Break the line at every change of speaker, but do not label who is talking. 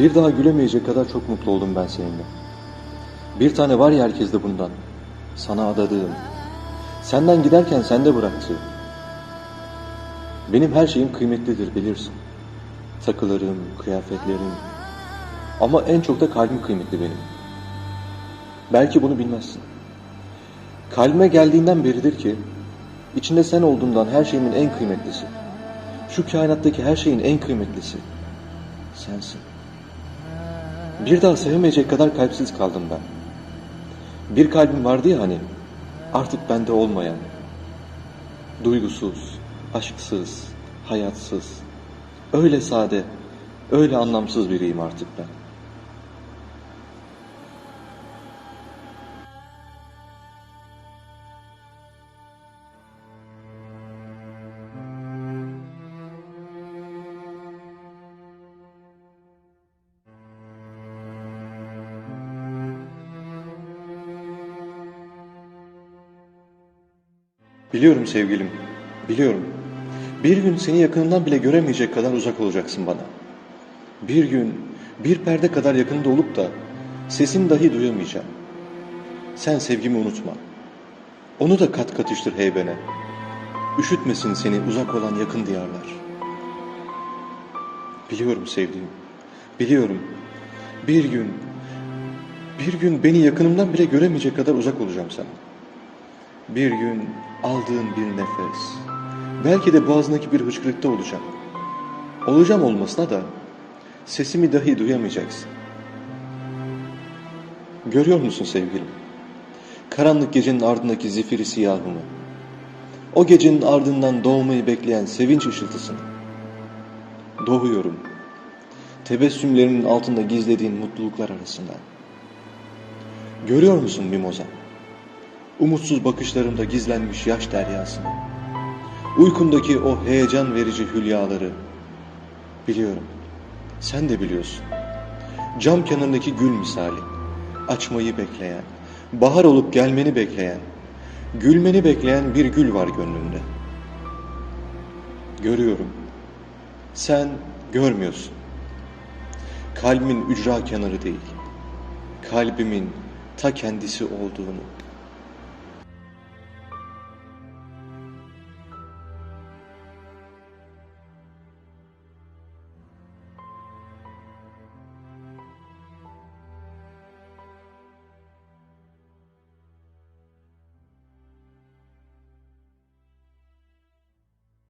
Bir daha gülemeyecek kadar çok mutlu oldum ben seninle. Bir tane var ya herkeste bundan. Sana adadığım. Senden giderken sende bıraktığım. Benim her şeyim kıymetlidir bilirsin. Takılarım, kıyafetlerim. Ama en çok da kalbim kıymetli benim. Belki bunu bilmezsin. Kalbime geldiğinden beridir ki içinde sen olduğundan her şeyimin en kıymetlisi. Şu kainattaki her şeyin en kıymetlisi sensin. Bir daha sevemeyecek kadar kalpsiz kaldım ben. Bir kalbim vardı ya hani artık bende olmayan. Duygusuz, aşksız, hayatsız. Öyle sade, öyle anlamsız biriyim artık ben. Biliyorum sevgilim, biliyorum. Bir gün seni yakınından bile göremeyecek kadar uzak olacaksın bana. Bir gün bir perde kadar yakında olup da sesini dahi duyamayacağım. Sen sevgimi unutma. Onu da kat katıştır heybene. Üşütmesin seni uzak olan yakın diyarlar. Biliyorum sevdiğim, biliyorum. Bir gün, bir gün beni yakınımdan bile göremeyecek kadar uzak olacağım sana. Bir gün aldığın bir nefes. Belki de boğazındaki bir hıçkırıkta olacağım. Olacağım olmasına da sesimi dahi duyamayacaksın. Görüyor musun sevgilim? Karanlık gecenin ardındaki zifiri siyahımı. O gecenin ardından doğmayı bekleyen sevinç ışıltısını. Doğuyorum. Tebessümlerinin altında gizlediğin mutluluklar arasından. Görüyor musun mimoza? Umutsuz bakışlarımda gizlenmiş yaş deryasını. Uykundaki o heyecan verici hülyaları. Biliyorum. Sen de biliyorsun. Cam kenarındaki gül misali. Açmayı bekleyen, bahar olup gelmeni bekleyen, gülmeni bekleyen bir gül var gönlümde. Görüyorum. Sen görmüyorsun. Kalbimin ücra kenarı değil. Kalbimin ta kendisi olduğunu.